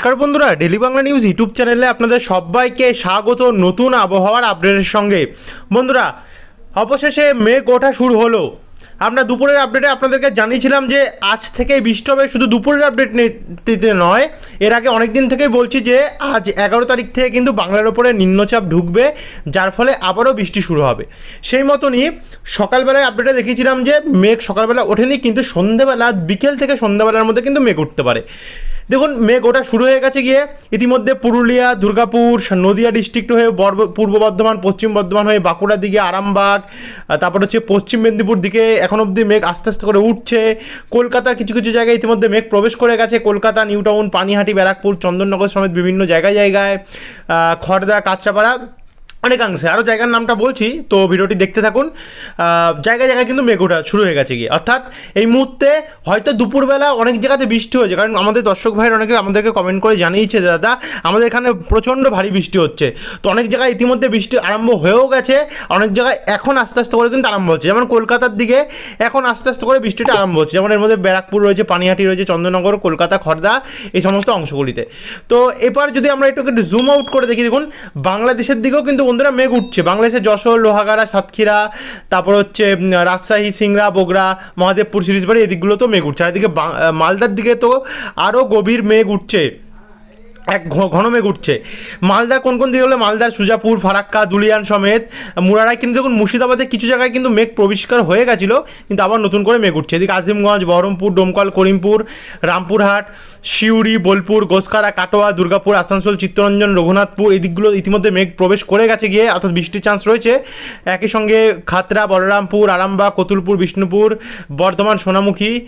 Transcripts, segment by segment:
নমস্কার বন্ধুরা daily Bangla news YouTube চ্যানেলে আপনাদের সবাইকে স্বাগত নতুন আবহাওয়ার আপডেটের সঙ্গে। বন্ধুরা, অবশেষে মেঘ ওঠা শুরু হলো। আমরা দুপুরের আপডেটে আপনাদেরকে জানিয়েছিলাম যে, আজ থেকে বৃষ্টি হবে, শুধু দুপুরের আপডেট নিতে নয়। এর আগে অনেক দিন থেকেই বলছি যে, আজ এগারো তারিখ থেকে কিন্তু বাংলার ওপরে নিম্নচাপ ঢুকবে, যার ফলে আবারও বৃষ্টি শুরু হবে। সেই মতনই সকালবেলায় আপডেটে দেখিয়েছিলাম যে, মেঘ সকালবেলা ওঠেনি, কিন্তু সন্ধ্যেবেলা, বিকেল থেকে সন্ধ্যাবেলার মধ্যে কিন্তু মেঘ উঠতে পারে। দেখুন মেঘ ওটা শুরু হয়ে গেছে গিয়ে ইতিমধ্যে পুরুলিয়া, দুর্গাপুর, নদিয়া ডিস্ট্রিক্ট হয়ে পূর্ব বর্ধমান, পশ্চিম বর্ধমান হয়ে বাঁকুড়ার দিকে আরামবাগ তারপর হচ্ছে পশ্চিম মেদিনীপুর দিকে এখন অবধি মেঘ আস্তে আস্তে করে উঠছে। কলকাতার কিছু কিছু জায়গায় ইতিমধ্যে মেঘ প্রবেশ করে গেছে। কলকাতা নিউ টাউন পানিহাটি, ব্যারাকপুর, চন্দননগর সমেত বিভিন্ন জায়গায় জায়গায় খড়দা কাঁচরাপাড়া অনেকাংশে। আরও জায়গার নামটা বলছি, তো ভিডিওটি দেখতে থাকুন। জায়গায় জায়গায় কিন্তু মেঘ শুরু হয়ে গেছে গিয়ে। অর্থাৎ এই মুহূর্তে হয়তো দুপুরবেলা অনেক জায়গাতে বৃষ্টি হয়েছে, কারণ আমাদের দর্শক ভাইয়ের অনেকে আমাদেরকে কমেন্ট করে জানিয়েছে দাদা, আমাদের এখানে প্রচণ্ড ভারী বৃষ্টি হচ্ছে। তো অনেক জায়গায় ইতিমধ্যে বৃষ্টি আরম্ভ হয়েও গেছে, অনেক জায়গায় এখন আস্তে আস্তে করে কিন্তু আরম্ভ হচ্ছে। যেমন কলকাতার দিকে এখন আস্তে আস্তে করে বৃষ্টিটা আরম্ভ হচ্ছে। যেমন এর মধ্যে ব্যারাকপুর রয়েছে, পানিহাটি রয়েছে, চন্দ্রনগর, কলকাতা খড়দা এই সমস্ত অংশগুলিতে। তো এবার যদি আমরা একটু একটু জুম আউট করে দেখি, দেখুন, বাংলাদেশের দিকেও কিন্তু বন্ধুরা মেঘ উঠছে। বাংলাদেশের যশোর, লোহাগাড়া, সাতক্ষীরা, তারপর হচ্ছে রাজশাহী, সিংড়া, বোগড়া, মহাদেবপুর, সিরিজবাড়ি, এদিকগুলো তো মেঘ উঠছে। আর এদিকে মালদার দিকে তো আরও গভীর মেঘ উঠছে। এক ঘ- ঘন মেঘ উঠছে। মালদার কোন কোন দিকে হলে মালদার সুজাপুর, ফারাক্কা, দুলিয়ান সমেত মুরারায় কিন্তু দেখুন মুর্শিদাবাদের কিছু জায়গায় কিন্তু মেঘ প্রবিষ্কার হয়ে গেছিল, কিন্তু আবার নতুন করে মেঘ উঠছে। এদিকে আজিমগঞ্জ, বহরমপুর, ডোমকল, করিমপুর, রামপুরহাট শিউড়ি বোলপুর গোসকারা কাটোয়া, দুর্গাপুর, আসানসোল, চিত্তরঞ্জন, রঘুনাথপুর, এই দিকগুলো ইতিমধ্যে মেঘ প্রবেশ করে গেছে গিয়ে, অর্থাৎ বৃষ্টির চান্স রয়েছে। একই সঙ্গে খাতড়া বলরামপুর, আরামবাগ, কতুলপুর, বিষ্ণুপুর, বর্ধমান, সোনামুখী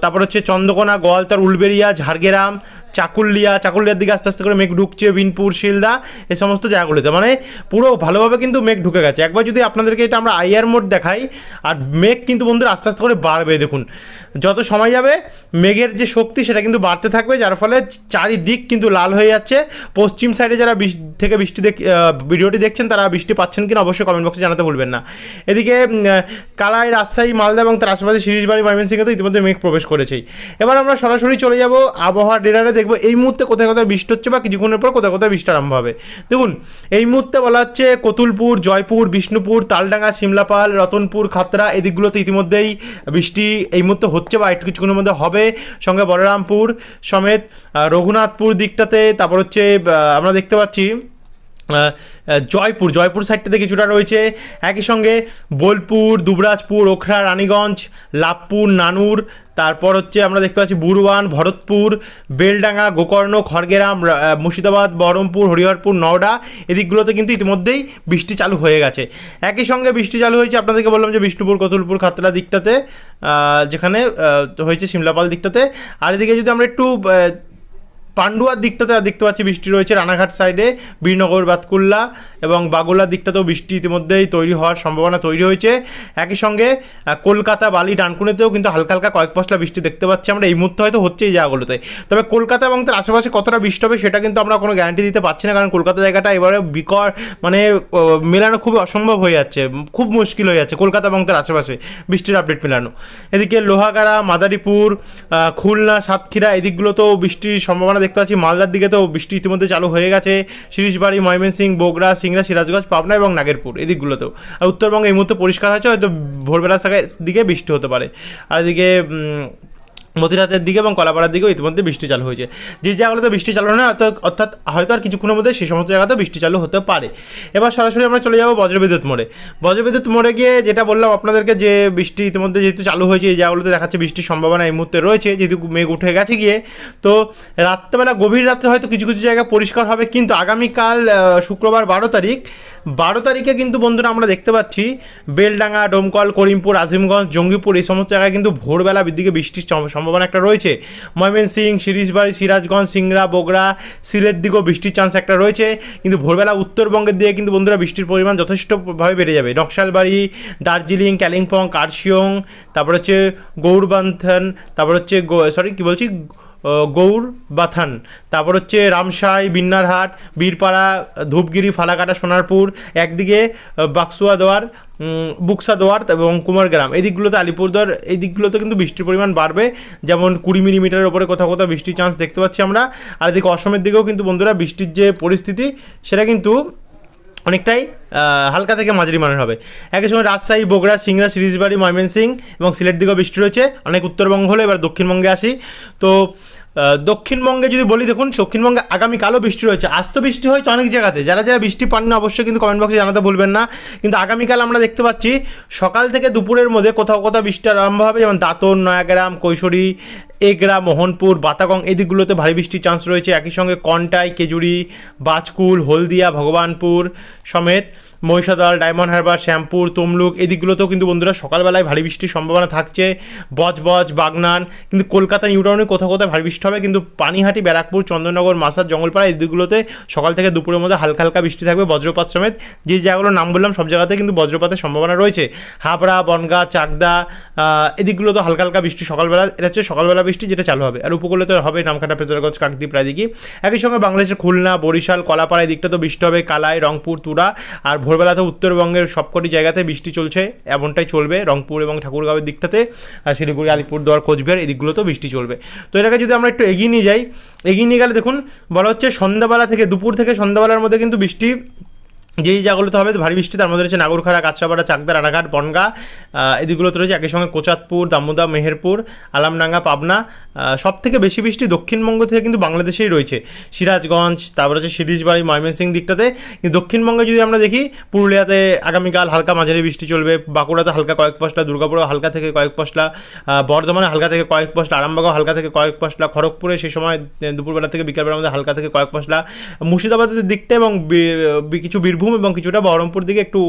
তারপর হচ্ছে চন্দ্রকোনা, গোয়ালতর, উলবেড়িয়া, ঝাড়গ্রাম চাকুলিয়া, চাকুলিয়ার দিকে আস্তে আস্তে করে মেঘ ঢুকছে, বিনপুর, শিলদা এই সমস্ত জায়গাগুলিতে। মানে পুরো ভালোভাবে কিন্তু মেঘ ঢুকে গেছে। একবার যদি আপনাদেরকে এটা আমরা আইআর মোড দেখাই, আর মেঘ কিন্তু বন্ধুরা আস্তে আস্তে করে বাড়বে, দেখুন। যত সময় যাবে, মেঘের যে শক্তি সেটা কিন্তু বাড়তে থাকবে, যার ফলে চারিদিক কিন্তু লাল হয়ে যাচ্ছে। পশ্চিম সাইডে যারা বৃষ্টি থেকে বৃষ্টি দেখ ভিডিওটি দেখছেন, তারা বৃষ্টি পাচ্ছেন কিনা অবশ্যই কমেন্ট বক্সে জানাতে ভুলবেন না। এদিকে কালাই, রাজশাহী, মালদা এবং তার আশেপাশে সিরিজবাড়ি ময়মনসিংহে তো ইতিমধ্যে মেঘ প্রবেশ করেছেই। এবার আমরা সরাসরি চলে যাব আবহাওয়া ডেটারে দেখব এই মুহূর্তে কোথায় কোথায় বৃষ্টি হচ্ছে বা কিছুক্ষণের পর কোথায় কোথায় বৃষ্টি আরম্ভ হবে। দেখুন, এই মুহূর্তে বলা হচ্ছে কতুলপুর, জয়পুর, বিষ্ণুপুর, তালডাঙ্গা, সিমলাপাল, রতনপুর, খাতড়া, এদিকগুলোতে ইতিমধ্যেই বৃষ্টি এই মুহূর্তে হচ্ছে বা একটু কিছুক্ষণের মধ্যে হবে। সঙ্গে বলরামপুর সমেত রঘুনাথপুর দিকটাতে, তারপর হচ্ছে আমরা দেখতে পাচ্ছি জয়পুর জয়পুর সাইডটাতে কিছুটা রয়েছে। একই সঙ্গে বোলপুর, দুবরাজপুর, ওখরা, রানীগঞ্জ লাভপুর নানুর, তারপর হচ্ছে আমরা দেখতে পাচ্ছি বুরওয়ান ভরতপুর, বেলডাঙ্গা, গোকর্ণ, খড়গেরাম মুর্শিদাবাদ, বহরমপুর, হরিহরপুর, নওডা, এদিকগুলোতে কিন্তু ইতিমধ্যেই বৃষ্টি চালু হয়ে গেছে। একই সঙ্গে বৃষ্টি চালু হয়েছে আপনাদেরকে বললাম যে বিষ্ণুপুর, কতুলপুর, খাতলা দিকটাতে যেখানে হয়েছে সিমলাপাল দিকটাতে। আর এদিকে যদি আমরা একটু পান্ডুয়ার দিকটাতে দেখতে পাচ্ছি বৃষ্টি রয়েছে রানাঘাট সাইডে বীরনগর, বাতকুল্লা এবং বাগুলার দিকটাতেও বৃষ্টি ইতিমধ্যেই তৈরি হওয়ার সম্ভাবনা তৈরি হয়েছে। একই সঙ্গে কলকাতা, বালি, ডানকুনেতেও কিন্তু হালকা হালকা কয়েক পশলা বৃষ্টি দেখতে পাচ্ছি আমরা। এই মুহূর্তে হয়তো হচ্ছে এই জায়গাগুলোতে। তবে কলকাতা এবং তার আশেপাশে কতটা বৃষ্টি হবে সেটা কিন্তু আমরা কোনো গ্যারান্টি দিতে পারছি না, কারণ কলকাতা জায়গাটা এবারে বিকর মানে মেলানো খুবই অসম্ভব হয়ে যাচ্ছে। খুব মুশকিল হয়ে যাচ্ছে কলকাতা এবং তার আশেপাশে বৃষ্টির আপডেট মেলানো। এদিকে লোহাগাড়া, মাদারীপুর খুলনা, সাতক্ষীরা এদিকগুলোতেও বৃষ্টির সম্ভাবনা দেখতে পাচ্ছি, মালদার দিকে তো বৃষ্টি ইতিমধ্যে চালু হয়ে গেছে। শিরিশবাড়ি ময়মনসিং বগুড়া সিংড়া সিরাজগঞ্জ পাবনা এবং নাগেরপুর এদিকগুলোতেও। আর উত্তরবঙ্গে এই মুহূর্তে পরিষ্কার হয়েছে হয়তো ভোরবেলার দিকে বৃষ্টি হতে পারে। আর এদিকে মতিরাতের দিকে এবং কলাপাড়ার দিকেও ইতিমধ্যে বৃষ্টি চালু হয়েছে। যে জায়গাগুলোতে বৃষ্টি চালু হয় অর্থাৎ- হয়তো আর কিছুক্ষণের মধ্যে সেই সমস্ত জায়গাতেও বৃষ্টি চালু হতে পারে। এবার সরাসরি আমরা চলে যাব বজ্রবিদ্যুৎ মোড়ে। বজ্রবিদ্যুৎ মোড়ে গিয়ে যেটা বললাম, আপনাদেরকে যে বৃষ্টি ইতিমধ্যে যেহেতু চালু হয়েছে, এই জায়গাগুলোতে দেখাচ্ছে বৃষ্টির সম্ভাবনা এই মুহূর্তে রয়েছে। যেহেতু মেঘ উঠে গেছে গিয়ে, তো রাত্রেবেলা গভীর রাত্রে হয়তো কিছু কিছু জায়গা পরিষ্কার হবে, কিন্তু আগামীকাল শুক্রবার বারো তারিখ, বারো তারিখে কিন্তু বন্ধুরা আমরা দেখতে পাচ্ছি, বেলডাঙ্গা, ডোমকল, করিমপুর, আজিমগঞ্জ, জঙ্গিপুর এই সমস্ত জায়গায় কিন্তু ভোরবেলা দিকে বৃষ্টির সম্ভাবনা একটা রয়েছে। ময়মনসিং, সিরিজবাড়ি, সিরাজগঞ্জ, সিংড়া, বগড়া, সিলেট দিকেও বৃষ্টির চান্স একটা রয়েছে। কিন্তু ভোরবেলা উত্তরবঙ্গের দিকে কিন্তু বন্ধুরা বৃষ্টির পরিমাণ যথেষ্টভাবে বেড়ে যাবে। নকশালবাড়ি, দার্জিলিং কালিম্পং কার্শিয়ং, তারপর হচ্ছে গৌরবান্ধন তারপর হচ্ছে সরি কী বলছি? গৌর বাথান তারপর হচ্ছে রামসাই, বিন্নারহাট, বীরপাড়া, ধূপগিরি, ফালাকাটা, সোনারপুর, একদিকে, বাক্সুয়া দেওয়ার উম, বুকসা দোয়ার্ত এবং কুমারগ্রাম। এই দিকগুলোতে আলিপুরদুয়ার এই দিকগুলোতে কিন্তু বৃষ্টির পরিমাণ বাড়বে। যেমন কুড়ি মিলিমিটারের ওপরে কোথাও কোথাও বৃষ্টির চান্স দেখতে পাচ্ছি আমরা। আর এদিকে অসমের দিকেও কিন্তু বন্ধুরা বৃষ্টির যে পরিস্থিতি সেটা কিন্তু অনেকটাই হালকা থেকে মাঝারি মানের হবে। একই সময় রাজশাহী বগুড়া সিংড়া সিরিজবাড়ি ময়মনসিং এবং সিলেট দিকেও বৃষ্টি রয়েছে। অনেক উত্তরবঙ্গ হলো এবার দক্ষিণবঙ্গে আসি। তো দক্ষিণবঙ্গে যদি বলি, দেখুন, দক্ষিণবঙ্গে আগামীকালও বৃষ্টি রয়েছে। আজ তো বৃষ্টি হয়েছে অনেক জায়গাতে। যারা যারা বৃষ্টি পাননি, অবশ্যই কিন্তু কমেন্ট বক্সে জানাতে বলবেন না। কিন্তু আগামীকাল আমরা দেখতে পাচ্ছি, সকাল থেকে দুপুরের মধ্যে কোথাও কোথাও বৃষ্টি আরম্ভ হবে। যেমন দাঁতন, নয়াগ্রাম, কৈশোরী, এগরা, মোহনপুর, বাতাগং এই দিকগুলোতে ভারী বৃষ্টির চান্স রয়েছে। একই সঙ্গে কন্টাই, কেজুরি, বাজকুল, হলদিয়া, ভগবানপুর সমেত। মহিষাদল, ডায়মন্ড হারবার, শ্যামপুর, তমলুক, এই দিকগুলোতেও কিন্তু বন্ধুরা সকালবেলায় ভারী বৃষ্টির সম্ভাবনা থাকছে। বজবজ, বাগনান, কিন্তু কলকাতা নিউটাউনে কোথাও কোথাও ভারী বৃষ্টি হবে, কিন্তু পানিহাটি, ব্যারাকপুর, চন্দননগর মাসার জঙ্গলপাড়া, এই দিকগুলোতে সকাল থেকে দুপুরের মধ্যে হালকা হালকা বৃষ্টি থাকবে। বজ্রপাত সমেত যে জায়গাগুলোর নাম বললাম, সব জায়গাতে কিন্তু বজ্রপাতের সম্ভাবনা রয়েছে। হাবড়া, বনগা, চাকদা এদিকগুলো তো হালকা হালকা বৃষ্টি সকালবেলা, এটা হচ্ছে সকালবেলা বৃষ্টি যেটা চালু হবে। আর উপকূলে তো হবে নামখানা পেজারগঞ্জ কাকদ্বীপ প্রায়দিকে একই সঙ্গে বাংলাদেশের খুলনা, বরিশাল, কলাপাড়া, এই দিকটা তো বৃষ্টি হবে, কালাই, রংপুর, তুরা, আর ভোরবেলাতে উত্তরবঙ্গের সবকটি জায়গাতে বৃষ্টি চলছে, এমনটাই চলবে রংপুর এবং ঠাকুরগাঁওয়ের দিকটাতে আর শিলিগুড়ি, আলিপুরদুয়ার, কোচবিহার এই দিকগুলোতেও বৃষ্টি চলবে। তো এটাকে যদি আমরা একটু এগিয়ে নিয়ে যাই, এগিয়ে নিয়ে গেলে দেখুন, বলা হচ্ছে সন্ধ্যাবেলা থেকে, দুপুর থেকে সন্ধ্যাবেলার মধ্যে কিন্তু বৃষ্টি যেই জায়গাগুলোতে হবে ভারী বৃষ্টি তার মধ্যে রয়েছে নাগরখাড়া কাঁচরাপাড়া চাকদা রানাঘাট বনগা আহ, এই দিকগুলোতে রয়েছে একই সঙ্গে কোচাতপুর দামোদা মেহেরপুর আলামডাঙ্গা পাবনা সব থেকে বেশি বৃষ্টি দক্ষিণবঙ্গ থেকে কিন্তু বাংলাদেশেই রয়েছে। সিরাজগঞ্জ তারপর হচ্ছে সিরিজবাড়ি ময়মনসিং দিকটাতে। কিন্তু দক্ষিণবঙ্গে যদি আমরা দেখি পুরুলিয়াতে আগামীকাল হালকা মাঝারি বৃষ্টি চলবে বাঁকুড়াতে হালকা কয়েক পশলা দুর্গাপুরে হালকা থেকে কয়েক পশলা বর্ধমানে হালকা থেকে কয়েক পশলা আরামবাগও হালকা থেকে কয়েক পশলা খড়গপুরে সেই সময় দুপুরবেলা থেকে বিকালবেলার মধ্যে হালকা থেকে কয়েক পশলা। মুর্শিদাবাদের দিকটা এবং কিছু বীরভূম এবং কিছুটা বহরমপুর দিকে একটু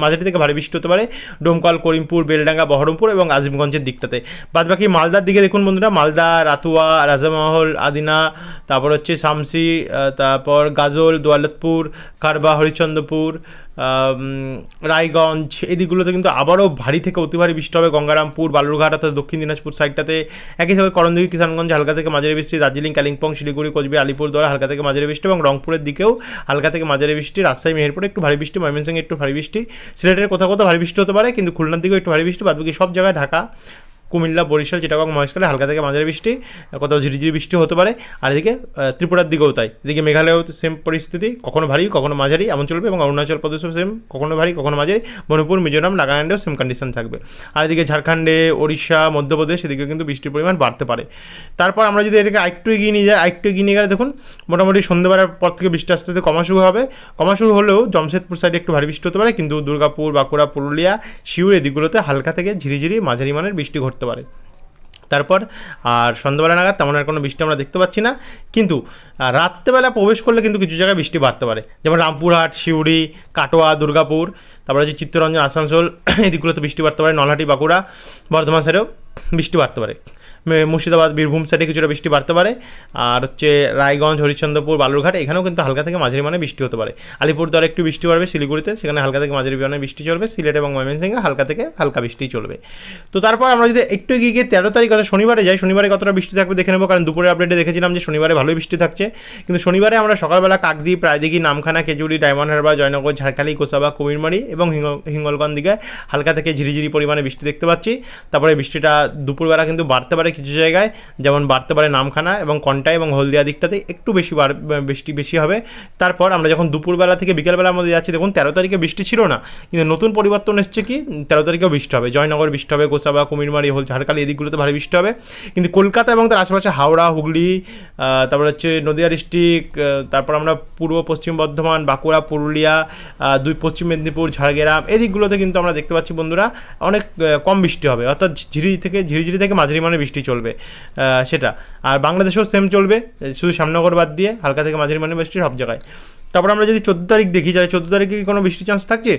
মাঝারি থেকে ভারী বৃষ্টি হতে পারে। ডোমকল, করিমপুর, বেলডাঙ্গা, বহরমপুর এবং আজিমগঞ্জের দিকটাতে। বাদ বাকি মালদার দিকে দেখুন বন্ধুরা, মালদা, রাতুয়া, রাজামহল, আদিনা, তারপর হচ্ছে শামসি তারপর গাজল, দোয়ালতপুর, কারবা, হরিচন্দ্রপুর রায়গঞ্জ এই দিকগুলোতে কিন্তু আবারও ভারী থেকে অতি ভারী বৃষ্টি হবে। গঙ্গারামপুর, বালুরঘাট অর্থাৎ দক্ষিণ দিনাজপুর সাইডটাতে একই সঙ্গে করণদিঘি, কিষানগঞ্জ, হালকা থেকে মাঝারি বৃষ্টি, দার্জিলিং, কালিম্পং, শিলিগুড়ি, কোচবিহার, আলিপুরদুয়ার হালকা থেকে মাঝারি বৃষ্টি এবং রংপুরের দিকেও হালকা থেকে মাঝারি বৃষ্টি। রাজশাহী, মেহেরপুরে একটু ভারী বৃষ্টি, ময়মনসিংহে একটু ভারী বৃষ্টি। সিলেটের কোথাও কোথাও ভারী বৃষ্টি হতে পারে, কিন্তু খুলনার দিকেও একটু ভারী বৃষ্টি, বাদবাকি সব জায়গায় ঢাকা। কুমিল্লা, বরিশাল, চিটাগং, মহেশখালে, হালকা থেকে মাঝারি বৃষ্টি, কোথাও ঝিরিঝিরি বৃষ্টি হতে পারে। আর এদিকে ত্রিপুরার দিকেও তাই। এদিকে মেঘালয়েও সেম পরিস্থিতি, কখনো ভারী, কখনো মাঝারি, এমন চলবে এবং অরুণাচল প্রদেশেও সেম কখনো ভারী, কখনো মাঝারি, মণিপুর, মিজোরাম, নাগাল্যান্ডেও সেম কন্ডিশন থাকবে। আর এদিকে ঝাড়খণ্ডে, ওড়িশা, মধ্যপ্রদেশ, এদিকে কিন্তু বৃষ্টির পরিমাণ বাড়তে পারে। তারপর আমরা যদি এটাকে আরেকটু এগিয়ে নিয়ে যাই, আরেকটু এগিয়ে নিয়ে গেলে দেখুন, মোটামুটি সন্ধ্যেবেলার পর থেকে বৃষ্টি আস্তে আস্তে কমা শুরু হবে। কমা শুরু হলেও জমশেদপুর সাইডে একটু ভারী বৃষ্টি হতে পারে, কিন্তু দুর্গাপুর, বাঁকুড়া, পুরুলিয়া শিউর এদিকগুলোতে হালকা থেকে ঝিরিঝিরি মাঝারি মানের বৃষ্টি ঘটতে পারে। তারপর, আর সন্ধ্যাবেলা নাগাদ তেমন আর কোনো বৃষ্টি আমরা দেখতে পাচ্ছি না। কিন্তু রাত্রেবেলা প্রবেশ করলে কিন্তু কিছু জায়গায় বৃষ্টি বাড়তে পারে। যেমন রামপুরহাট, শিউড়ি, কাটোয়া, দুর্গাপুর, তারপরে হচ্ছে চিত্তরঞ্জন, আসানসোল, এদিকগুলোতে বৃষ্টি বাড়তে পারে। নলহাটি, বাঁকুড়া, বর্ধমান সাইডেও বৃষ্টি বাড়তে পারে। মুর্শিদাবাদ, বীরভূম সাইডে কিছুটা বৃষ্টি বাড়তে পারে। আর হচ্ছে রায়গঞ্জ, হরিশ্চন্দ্রপুর, বালুরঘাট, এখানেও কিন্তু হালকা থেকে মাঝারি মানে বৃষ্টি হতে পারে। আলিপুরদুয়ার একটু বৃষ্টি বাড়বে শিলিগুড়িতে, সেখানে হালকা থেকে মাঝারি মানে বৃষ্টি চলবে। সিলেট এবং ময়মনসিংহে হালকা থেকে হালকা বৃষ্টি চলবে। তো তারপর আমরা যদি একটু এগিয়ে গিয়ে তেরো তারিখ অর্থাৎ শনিবারে যাই, শনিবারে কতটা বৃষ্টি থাকবে দেখে নেব, কারণ দুপুরে আপডেটে দেখেছিলাম যে শনিবারে ভালোই বৃষ্টি থাকছে। কিন্তু শনিবারে আমরা সকালবেলা কাকদ্বীপ প্রায়দিঘি নামখানা কেজুরি ডায়মন্ড হারবার, জয়নগর, ঝাড়খালি, কোসাবা, কুমিরমারি এবং হিঙ্গ- হিঙ্গলগঞ্জ দিকে হালকা থেকে ঝিরিঝিরি পরিমাণে বৃষ্টি দেখতে পাচ্ছি। তারপরে বৃষ্টিটা দুপুরবেলা কিন্তু বাড়তে পারে কিছু জায়গায়, যেমন বাড়তে পারে নামখানা এবং কন্টাই এবং হলদিয়া দিকটাতে একটু বেশি বৃষ্টি বেশি হবে। তারপর আমরা যখন দুপুরবেলা থেকে বিকেলবেলার মধ্যে যাচ্ছি, দেখুন তেরো তারিখে বৃষ্টি ছিল না, কিন্তু নতুন পরিবর্তন এসছে কি? তেরো তারিখেও বৃষ্টি হবে। জয়নগর বৃষ্টি হবে, গোসাবা, কুমিরমারি, হল, ঝাড়খালি এদিকগুলোতে ভারী বৃষ্টি হবে। কিন্তু কলকাতা এবং তার আশেপাশে হাওড়া, হুগলি তারপর হচ্ছে নদিয়া ডিস্ট্রিক্ট তারপর আমরা পূর্ব, পশ্চিম বর্ধমান, বাঁকুড়া, পুরুলিয়া দুই পশ্চিম মেদিনীপুর, ঝাড়গ্রাম, এই দিকগুলোতে কিন্তু আমরা দেখতে পাচ্ছি বন্ধুরা, অনেক কম বৃষ্টি হবে। অর্থাৎ ঝিরি থেকে, ঝিরিঝিরি থেকে মাঝারি মানে বৃষ্টি চলবে। সেটা। আর বাংলাদেশেও সেম চলবে, শুধু শ্যামনগর বাদ দিয়ে হালকা থেকে মাঝারি মানে বৃষ্টি সব জায়গায়। তারপর আমরা যদি চোদ্দ তারিখ দেখি যাই চোদ্দ তারিখে কি কোনো বৃষ্টির চান্স থাকছে?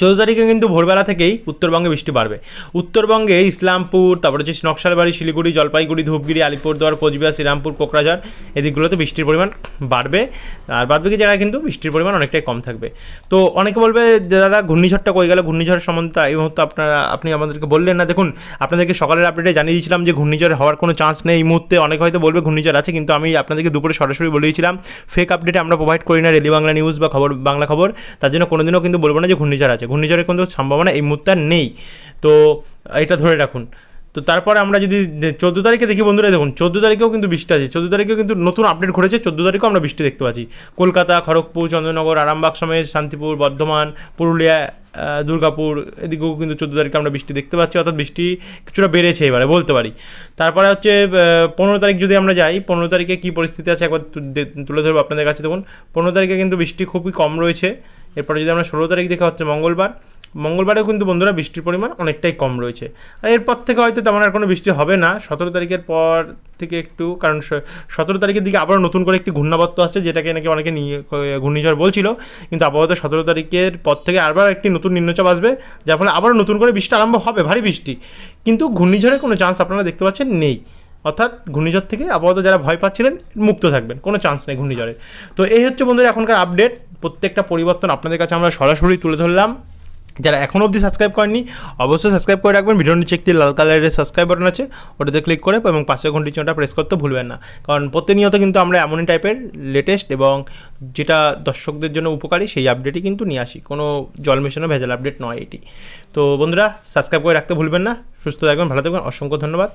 চোদ্দ তারিখে কিন্তু ভোরবেলা থেকেই উত্তরবঙ্গে বৃষ্টি বাড়বে। উত্তরবঙ্গে ইসলামপুর, তারপরে হচ্ছে নকশালবাড়ি, শিলিগুড়ি, জলপাইগুড়ি, ধূপগিরি, আলিপুরদুয়ার, কোচবিহার, শ্রীরামপুর, কোকরাঝাড় এদিকগুলোতে বৃষ্টির পরিমাণ বাড়বে। আর বাদবাকি জায়গায় কিন্তু বৃষ্টির পরিমাণ অনেকটাই কম থাকবে। তো অনেকে বলবে দাদা, ঘূর্ণিঝড়টা কই গেল? ঘূর্ণিঝড়ের সম্বন্ধে এই মুহূর্তে আপনারা, আপনি আমাদেরকে বললেন না। দেখুন, আপনাদেরকে সকালের আপডেটে জানিয়ে দিয়েছিলাম যে, ঘূর্ণিঝড় হওয়ার কোনো চান্স নেই। এই মুহূর্তে অনেকে হয়তো বলবে, ঘূর্ণিঝড় আছে। কিন্তু আমি আপনাদেরকে দুপুরে সরাসরি বলে দিয়েছিলাম ফেক আপডেটে আমরা প্রোভাইড করি না। রেলি বাংলা নিউজ বা খবর, বাংলা খবর। তার জন্য কোনোদিনও কিন্তু বলব না যে, ঘূর্ণিঝড় আছে। ঘূর্ণিঝড়ের কিন্তু সম্ভাবনা এই মুহূর্তে নেই। তো এটা ধরে রাখুন। তো তারপরে আমরা যদি চোদ্দ তারিখে দেখি বন্ধুরা দেখুন, চোদ্দ তারিখেও কিন্তু বৃষ্টি আছে। চোদ্দ তারিখেও কিন্তু নতুন আপডেট ঘটেছে। চোদ্দ তারিখেও আমরা বৃষ্টি দেখতে পাচ্ছি। কলকাতা, খড়গপুর, চন্দ্রনগর, আরামবাগ সমেত, শান্তিপুর, বর্ধমান, পুরুলিয়া দুর্গাপুর, এদিকেও কিন্তু চোদ্দ তারিখে আমরা বৃষ্টি দেখতে পাচ্ছি। অর্থাৎ বৃষ্টি কিছুটা বেড়েছে এবারে, বলতে পারি। তারপরে হচ্ছে পনেরো তারিখ যদি আমরা যাই, পনেরো তারিখে কী পরিস্থিতি আছে একবার তুলে ধরবো আপনাদের কাছে। দেখুন, পনেরো তারিখে কিন্তু বৃষ্টি খুবই কম রয়েছে। এরপরে যদি আমরা ষোলো তারিখ দেখে হচ্ছে মঙ্গলবার, মঙ্গলবারেও কিন্তু বন্ধুরা বৃষ্টির পরিমাণ অনেকটাই কম রয়েছে। আর এরপর থেকে হয়তো তেমন আর কোনো বৃষ্টি হবে না। সতেরো তারিখের পর থেকে একটু, কারণ সতেরো তারিখের দিকে আবার নতুন করে একটি ঘূর্ণাবর্ত আসছে, যেটাকে নাকি অনেকে নিয়ে ঘূর্ণিঝড় বলছিল। কিন্তু আপাতত সতেরো তারিখের পর থেকে আবার একটি নতুন নিম্নচাপ আসবে, যার ফলে আবারও নতুন করে বৃষ্টি আরম্ভ হবে, ভারী বৃষ্টি। কিন্তু ঘূর্ণিঝড়ে কোনো চান্স আপনারা দেখতে পাচ্ছেন নেই। অর্থাৎ ঘূর্ণিঝড় থেকে আপাতত যারা ভয় পাচ্ছিলেন, মুক্ত থাকবেন। কোনো চান্স নেই ঘূর্ণিঝড়ে। তো এই হচ্ছে বন্ধুরা এখনকার আপডেট প্রত্যেকটা পরিবর্তন আপনাদের কাছে আমরা সরাসরি তুলে ধরলাম। যারা এখনও অবধি সাবস্ক্রাইব করেননি, অবশ্যই সাবস্ক্রাইব করে রাখবেন। ভিডিওর নিচে একটি লাল কালারের সাবস্ক্রাইব বাটন আছে, ওটাতে ক্লিক করে এবং পাশে ঘন্টি চিহ্নটা প্রেস করতে ভুলবেন না। কারণ প্রতিনিয়ত কিন্তু আমরা এমনই টাইপের লেটেস্ট এবং যেটা দর্শকদের জন্য উপকারী, সেই আপডেটই কিন্তু নিয়ে আসি। কোনো জল মেশানো ভেজাল আপডেট নয় এটি। তো বন্ধুরা সাবস্ক্রাইব করে রাখতে ভুলবেন না। সুস্থ থাকবেন, ভালো থাকবেন। অসংখ্য ধন্যবাদ।